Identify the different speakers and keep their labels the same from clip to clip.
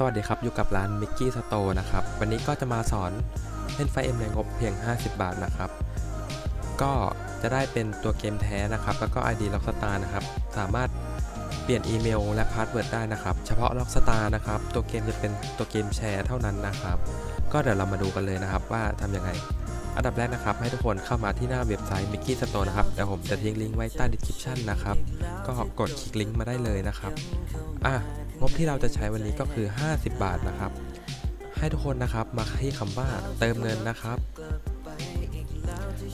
Speaker 1: สวัสดีครับ อยู่กับร้าน Mickey Store นะครับ วันนี้ก็จะมาสอนเล่นไฟเอ็มในงบเพียง 50 บาทนะครับ ก็จะได้เป็นตัวเกมแท้นะครับ แล้วก็ ID Rockstar นะครับ สามารถเปลี่ยนอีเมลและพาสเวิร์ดได้นะครับ เฉพาะ Rockstar นะครับ ตัวเกมจะเป็นตัวเกมแชร์เท่านั้นนะครับ ก็เดี๋ยวเรามาดูกันเลยนะครับว่าทำยังไง อันดับแรกนะครับ ให้ทุกคนเข้ามาที่หน้าเว็บไซต์ Mickey Store นะครับเดี๋ยวผมจะทิ้งลิงก์ไว้ใต้ description นะครับ ก็กดคลิกลิงก์มาได้เลยนะครับ อะ งบที่เราจะใช้วันนี้ก็คือ 50 บาทนะครับ ให้ทุกคนนะครับมาที่คำว่าเติมเงินนะครับ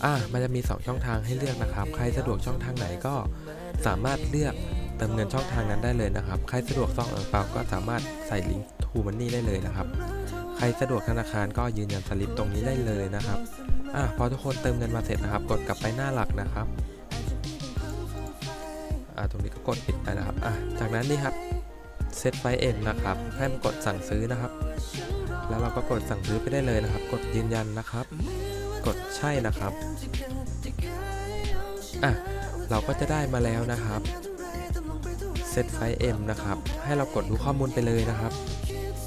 Speaker 1: อะมันจะมี 2 ช่องทางให้เลือกนะครับ ใครสะดวกช่องทางไหนก็สามารถเลือกเติมเงินช่องทางนั้นได้เลยนะครับ ใครสะดวกซองเอิงเปาก็สามารถใส่ลิงก์ทูมันนี่ได้เลยนะครับ ใครสะดวกธนาคารก็ยืนยันสลิปตรงนี้ได้เลยนะครับอะพอทุกคนเติมเงินมาเสร็จนะครับ กดกลับไปหน้าหลักนะครับอะตรงนี้ก็กดปิดไปนะครับอะจากนั้นนี่ครับ เซตไฟเอ็มนะครับให้มันกดสั่งซื้อนะครับ แล้วเราก็กดสั่งซื้อไปได้เลยนะครับ กดยืนยันนะครับ กดใช่นะครับอะเราก็จะได้มาแล้วนะครับเซตไฟเอ็มนะครับ ให้เรากดดูข้อมูลไปเลยนะครับ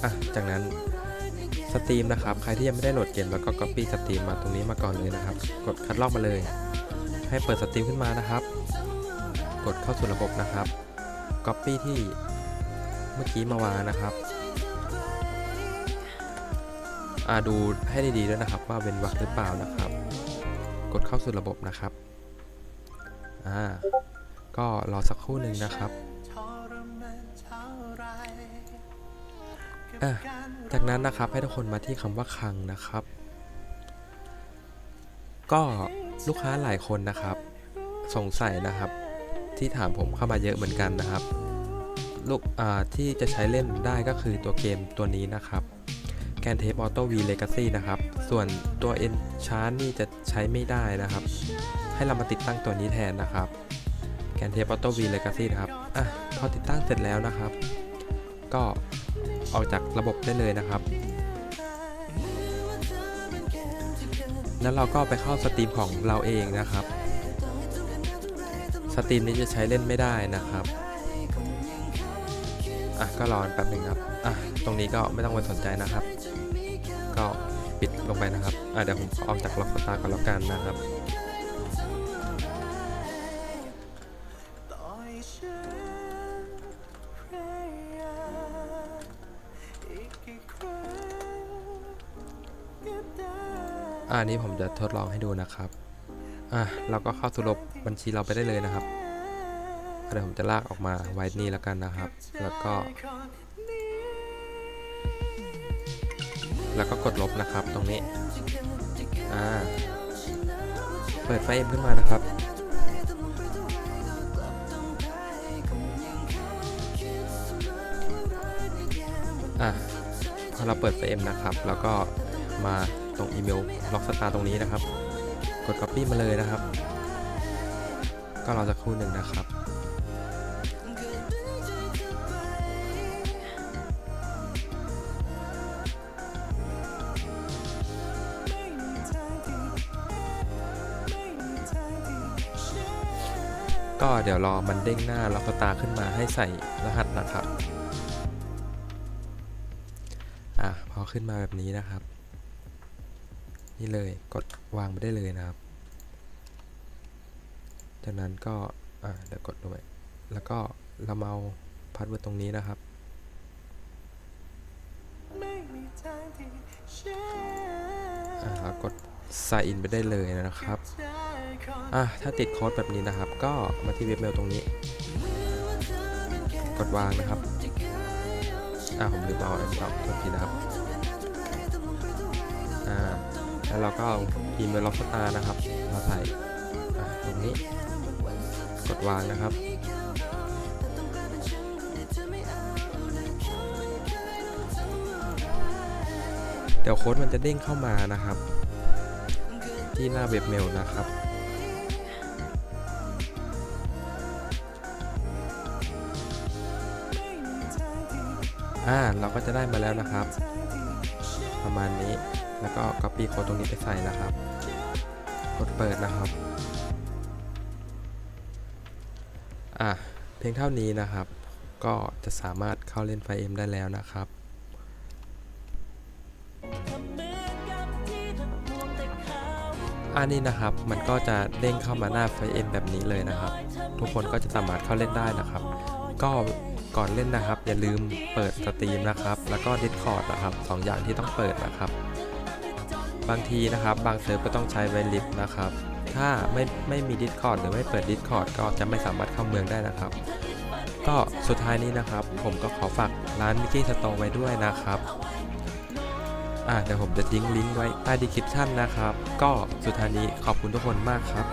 Speaker 1: อะจากนั้นสตรีมนะครับ ใครที่ยังไม่ได้โหลดเกมแล้วก็ Copy สตรีมมาตรงนี้มาก่อนเลยนะครับ กดคัดลอกมาเลย ให้เปิดสตรีมขึ้นมานะครับ กดเข้าสู่ระบบนะครับ Copy ที่ เมื่อกี้มาวางนะครับอาดูให้ดีๆด้วยนะครับว่าเป็นวักหรือเปล่านะครับ กดเข้าสู่ระบบนะครับอ่าก็รอสักครู่หนึ่งนะครับอะจากนั้นนะครับให้ทุกคนมาที่คำว่าคังนะครับ ก็ลูกค้าหลายคนนะครับ สงสัยนะครับ ที่ถามผมเข้ามาเยอะเหมือนกันนะครับ ลูกที่จะใช้เล่นได้ก็คือตัวเกมตัวนี้นะครับแกนเทปออโต้วีเลกาซี่นะครับ ส่วนตัว e n c h a n t นี่จะใช้ไม่ได้นะครับ ให้เรามาติดตั้งตัวนี้แทนนะครับแกนเทปออโต้วีเลกาซี่นะครับอะพอติดตั้งเสร็จแล้วนะครับ ก็ออกจากระบบได้เลยนะครับ แล้วเราก็ไปเข้าสตรีมของเราเองนะครับ สตรีมนี้จะใช้เล่นไม่ได้นะครับ อะก็รอแป๊บหนึ่งครับอะตรงนี้ก็ไม่ต้องไปสนใจนะครับ ก็ปิดลงไปนะครับอะเดี๋ยวผมอออกจากล็อกสตาร์ก่อนแล้วกันนะครับอ่านี้ผมจะทดลองให้ดูนะครับ อะเราก็เข้าสู่ระบบบัญชีเราไปได้เลยนะครับ เดี๋ยวผมจะลากออกมาไว้นี่แล้วกันนะครับ แล้วก็ แล้วก็กดลบนะครับตรงนี้ อ่า เปิดไฟเอ็มขึ้นมานะครับอะพอเราเปิดไฟเอ็มนะครับ แล้วก็มาตรงอีเมลล็อกสตาร์ตรงนี้นะครับ กด Copy มาเลยนะครับ ก็รอสักครู่หนึ่งนะครับ ก็เดี๋ยวรอมันเด้งหน้าล็อกตาขึ้นมาให้ใส่รหัสนะครับอะพอขึ้นมาแบบนี้นะครับ นี่เลยกดวางไปได้เลยนะครับ จากนั้นก็อ่าเดี๋ยวกดด้วยแล้วก็เราเอาพาสเวิร์ดตรงนี้นะครับอ่ากด sign in ไปได้เลยนะครับ อะถ้าติดโค้ดแบบนี้นะครับ ก็มาที่เว็บเมลตรงนี้ กดวางนะครับอ่าผมลืมเอาอันนี้ออกโทษทีนะครับอ่าแล้วเราก็เอาอีเมลล็อกสตาร์นะครับ มาใส่ตรงนี้ กดวางนะครับเดี๋ยวโค้ดมันจะเด้งเข้ามานะครับ ที่หน้าเว็บเมลนะครับ่าเราก็จะได้มาแล้วนะครับ ประมาณนี้แล้วก็ copy โค้ดตรงนี้ไปใส่นะครับ กดเปิดนะครับอะเพียงเท่านี้นะครับ ก็จะสามารถเข้าเล่นไฟเอ็มได้แล้วนะครับอันนี้นะครับมันก็จะเด้งเข้ามาหน้าไฟเอ็มแบบนี้เลยนะครับ ทุกคนก็จะสามารถเข้าเล่นได้นะครับ ก็ ก่อนเล่นนะครับ อย่าลืมเปิดสตรีมนะครับ แล้วก็ Discord นะครับสองอย่างที่ต้องเปิดนะครับ บางทีนะครับ บางเซิร์ฟก็ต้องใช้ไวลิฟนะครับ ถ้าไม่ไม่มี Discord หรือไม่เปิด Discord ก็จะไม่สามารถเข้าเมืองได้นะครับ ก็สุดท้ายนี้นะครับ ผมก็ขอฝากร้านมิกกี้สโตร์ไว้ด้วยนะครับอ่าเดี๋ยวผมจะทิ้งลิงก์ไว้ใต้ดีคริปชั่นนะครับ ก็สุดท้ายนี้ขอบคุณทุกคนมากครับ